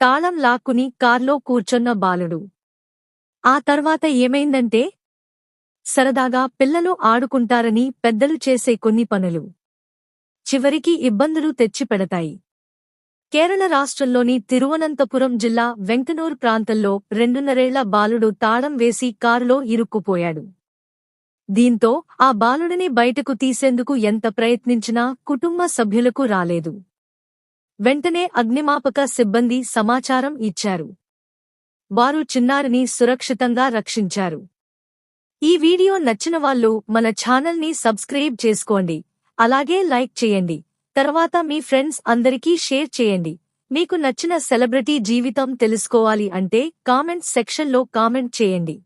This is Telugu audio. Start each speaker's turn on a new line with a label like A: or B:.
A: తాళం లాక్కుని కార్లో కూర్చొన్న బాలుడు. ఆ తర్వాత ఏమైందంటే సరదాగా పిల్లలు ఆడుకుంటారని పెద్దలు చేసే కొన్ని పనులు. చివరికి ఇబ్బందులు తెచ్చిపెడతాయి. కేరళ రాష్ట్రంలోని తిరువనంతపురం జిల్లా వెంకనూర్ ప్రాంతంలో రెండున్నరేళ్ళ బాలుడు తాళం వేసి కారులో ఇరుక్కుపోయాడు. దీంతో ఆ బాలుడిని బయటకు తీసేందుకు ఎంత ప్రయత్నించినా కుటుంబ సభ్యులకు రాలేదు. వెంటనే అగ్నిమాపక సిబ్బంది సమాచారం ఇచ్చారు. వారు చిన్నారిని సురక్షితంగా రక్షించారు. ఈ వీడియో నచ్చిన వాళ్ళు మన ఛానల్ని సబ్స్క్రైబ్ చేసుకోండి. అలాగే లైక్ చేయండి. తర్వాత మీ ఫ్రెండ్స్ అందరికీ షేర్ చేయండి. మీకు నచ్చిన సెలబ్రిటీ జీవితం తెలుసుకోవాలి అంటే కామెంట్ సెక్షన్లో కామెంట్ చేయండి.